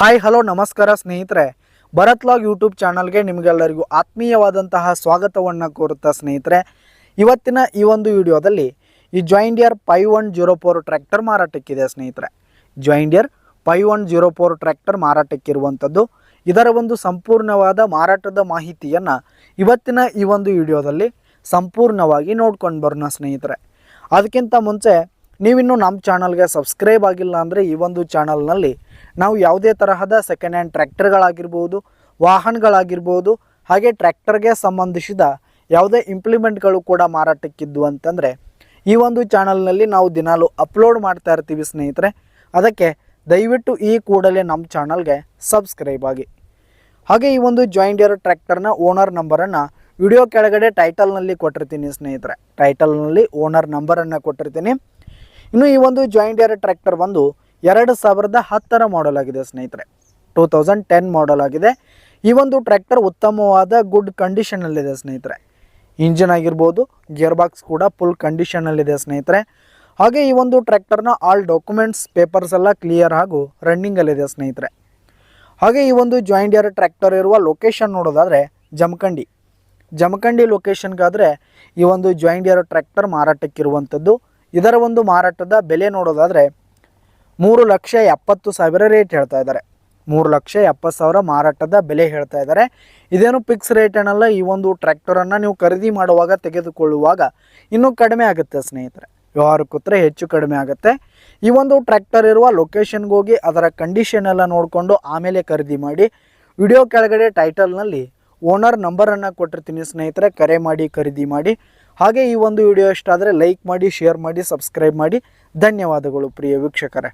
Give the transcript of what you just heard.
Hi, hello, ನಮಸ್ಕಾರ ಸ್ನೇಹಿತರೆ. Bharat log YouTube ಚಾನಲ್ಗೆ ನಿಮಗೆಲ್ಲರಿಗೂ ಆತ್ಮೀಯವಾದಂತಹ ಸ್ವಾಗತವನ್ನು ಕೋರುತ್ತಾ ಸ್ನೇಹಿತರೆ. ಇವತ್ತಿನ ಈ ಒಂದು ವಿಡಿಯೋದಲ್ಲಿ ಈ John Deere five one zero four tractor ಮಾರಾಟಕ್ಕಿದೆ ಸ್ನೇಹಿತರೆ. John Deere five one zero four tractor ಮಾರಾಟಕ್ಕಿರುವಂಥದ್ದು ಇದರ ಒಂದು ಸಂಪೂರ್ಣವಾದ ಮಾರಾಟದ ಮಾಹಿತಿಯನ್ನು ಇವತ್ತಿನ ಈ ಒಂದು ವಿಡಿಯೋದಲ್ಲಿ ಸಂಪೂರ್ಣವಾಗಿ ನೋಡ್ಕೊಂಡು ಬರೋಣ ಸ್ನೇಹಿತರೆ. ಅದಕ್ಕಿಂತ ಮುಂಚೆ ನೀವಿನ್ನೂ ನಮ್ಮ ಚಾನಲ್ಗೆ ಸಬ್ಸ್ಕ್ರೈಬ್ ಆಗಿಲ್ಲ ಅಂದರೆ ಈ ಒಂದು ಚಾನಲ್ನಲ್ಲಿ ನಾವು ಯಾವುದೇ ತರಹದ ಸೆಕೆಂಡ್ ಹ್ಯಾಂಡ್ ಟ್ರ್ಯಾಕ್ಟರ್ಗಳಾಗಿರ್ಬೋದು, ವಾಹನಗಳಾಗಿರ್ಬೋದು, ಹಾಗೆ ಟ್ರ್ಯಾಕ್ಟರ್ಗೆ ಸಂಬಂಧಿಸಿದ ಯಾವುದೇ ಇಂಪ್ಲಿಮೆಂಟ್ಗಳು ಕೂಡ ಮಾರಾಟಕ್ಕಿದ್ದು ಅಂತಂದರೆ ಈ ಒಂದು ಚಾನಲ್ನಲ್ಲಿ ನಾವು ದಿನಾಲು ಅಪ್ಲೋಡ್ ಮಾಡ್ತಾ ಇರ್ತೀವಿ ಸ್ನೇಹಿತರೆ. ಅದಕ್ಕೆ ದಯವಿಟ್ಟು ಈ ಕೂಡಲೇ ನಮ್ಮ ಚಾನಲ್ಗೆ ಸಬ್ಸ್ಕ್ರೈಬ್ ಆಗಿ. ಹಾಗೆ ಈ ಒಂದು ಜಾಯಿಂಟ್ ಇಯರ್ ಟ್ರ್ಯಾಕ್ಟರ್ನ ಓನರ್ ನಂಬರನ್ನು ವಿಡಿಯೋ ಕೆಳಗಡೆ ಟೈಟಲ್ನಲ್ಲಿ ಕೊಟ್ಟಿರ್ತೀನಿ ಸ್ನೇಹಿತರೆ. ಟೈಟಲ್ನಲ್ಲಿ ಓನರ್ ನಂಬರನ್ನು ಕೊಟ್ಟಿರ್ತೀನಿ. ಇನ್ನು ಈ ಒಂದು ಜಾಯಿಂಟ್ ಏರ್ ಟ್ರ್ಯಾಕ್ಟರ್ ಬಂದು ಎರಡು ಸಾವಿರದ ಹತ್ತರ ಮಾಡೆಲ್ ಆಗಿದೆ ಸ್ನೇಹಿತರೆ. ಟೂ ತೌಸಂಡ್ ಟೆನ್ ಮಾಡೆಲ್ ಆಗಿದೆ. ಈ ಒಂದು ಟ್ರ್ಯಾಕ್ಟರ್ ಉತ್ತಮವಾದ ಗುಡ್ ಕಂಡೀಷನಲ್ಲಿದೆ ಸ್ನೇಹಿತರೆ. ಇಂಜಿನ್ ಆಗಿರ್ಬೋದು ಗಿಯರ್ ಬಾಕ್ಸ್ ಕೂಡ ಫುಲ್ ಕಂಡೀಷನಲ್ಲಿದೆ ಸ್ನೇಹಿತರೆ. ಹಾಗೆ ಈ ಒಂದು ಟ್ರ್ಯಾಕ್ಟರ್ನ ಆಲ್ ಡಾಕ್ಯುಮೆಂಟ್ಸ್ ಪೇಪರ್ಸ್ ಎಲ್ಲ ಕ್ಲಿಯರ್ ಹಾಗೂ ರನ್ನಿಂಗಲ್ಲಿದೆ ಸ್ನೇಹಿತರೆ. ಹಾಗೆ ಈ ಒಂದು ಜಾಯಿಂಟ್ ಏರ್ ಟ್ರ್ಯಾಕ್ಟರ್ ಇರುವ ಲೊಕೇಶನ್ ನೋಡೋದಾದರೆ ಜಮಖಂಡಿ. ಜಮಖಂಡಿ ಲೊಕೇಶನ್ಗಾದರೆ ಈ ಒಂದು ಜಾಯಿಂಟ್ ಏರ್ ಟ್ರ್ಯಾಕ್ಟರ್ ಮಾರಾಟಕ್ಕಿರುವಂಥದ್ದು ಇದರ ಒಂದು ಮಾರಾಟದ ಬೆಲೆ ನೋಡೋದಾದರೆ ಮೂರು ಲಕ್ಷ ಎಪ್ಪತ್ತು ಸಾವಿರ ರೇಟ್ ಹೇಳ್ತಾ ಇದ್ದಾರೆ. ಮೂರು ಲಕ್ಷ ಎಪ್ಪತ್ತು ಸಾವಿರ ಮಾರಾಟದ ಬೆಲೆ ಹೇಳ್ತಾ ಇದ್ದಾರೆ. ಇದೇನು ಫಿಕ್ಸ್ ರೇಟ್ ಏನಲ್ಲ, ಈ ಒಂದು ಟ್ರ್ಯಾಕ್ಟರನ್ನು ನೀವು ಖರೀದಿ ಮಾಡುವಾಗ ತೆಗೆದುಕೊಳ್ಳುವಾಗ ಇನ್ನೂ ಕಡಿಮೆ ಆಗುತ್ತೆ ಸ್ನೇಹಿತರೆ. ವ್ಯವಹಾರ ಕೂತ್ರೆ ಹೆಚ್ಚು ಕಡಿಮೆ ಆಗುತ್ತೆ. ಈ ಒಂದು ಟ್ರ್ಯಾಕ್ಟರ್ ಇರುವ ಲೊಕೇಶನ್ಗೆ ಹೋಗಿ ಅದರ ಕಂಡೀಷನ್ ಎಲ್ಲ ನೋಡಿಕೊಂಡು ಆಮೇಲೆ ಖರೀದಿ ಮಾಡಿ. ವಿಡಿಯೋ ಕೆಳಗಡೆ ಟೈಟಲ್ನಲ್ಲಿ ಓನರ್ ನಂಬರನ್ನು ಕೊಟ್ಟಿರ್ತೀನಿ ಸ್ನೇಹಿತರೆ, ಕರೆ ಮಾಡಿ, ಖರೀದಿ ಮಾಡಿ. ಹಾಗೆ ಈ ಒಂದು ವಿಡಿಯೋ ಇಷ್ಟ ಆದರೆ ಲೈಕ್ ಮಾಡಿ, ಶೇರ್ ಮಾಡಿ, ಸಬ್ಸ್ಕ್ರೈಬ್ ಮಾಡಿ. ಧನ್ಯವಾದಗಳು ಪ್ರಿಯ ವೀಕ್ಷಕರೇ.